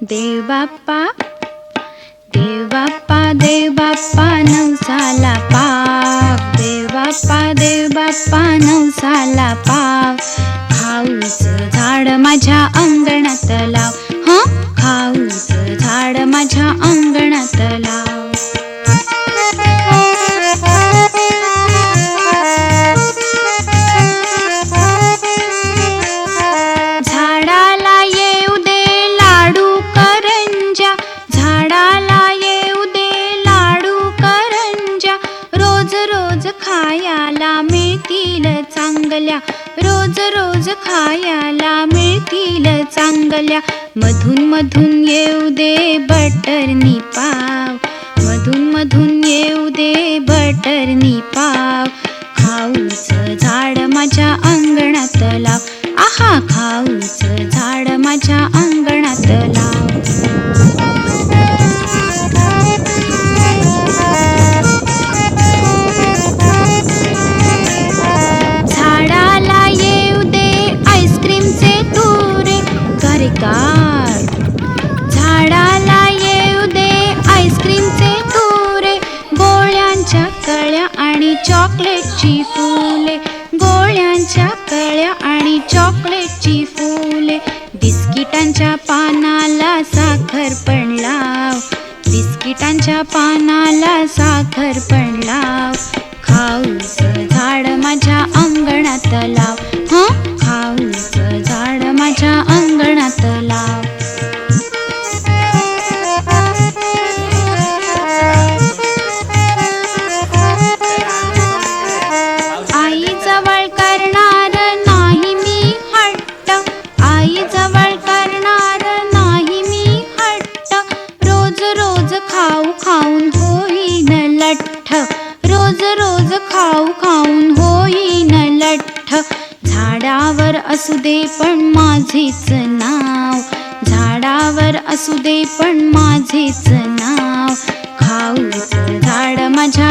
देव बाप्पा देवबाप्पा नवसाला पाव. देव बाप्पा देव बाप्पा नवसाला पाव. खाऊच झाड माझ्या अंगणात लाव. हं? खाऊच झाड माझ्या अंगणात रोज खायाला मिळतील चांगल्या. रोज रोज खायाला मिळतील चांगल्या. मधून मधून येऊ दे बटरनी पाव मधून मधून येऊ दे बटरनी पाव खाऊच झाड माझ्या अंगणात लाव. आहा खाऊच झाड माझ्या अंगणात लाव. आणि चॉकलेटची फुले गोळ्यांच्या कळ्या आणि चॉकलेटची फुले. बिस्किटांच्या पानाला साखर पण लाव. बिस्किटांच्या पानाला साखर पण लाव. खाऊच झाड माझ्या अंगणात लाव. रोज रोज खाऊ खाऊन होईन लठ्ठ. झाडावर असू दे पण माझेच नाव. झाडावर असू दे पण माझेच नाव. खाऊ झाड माझ्या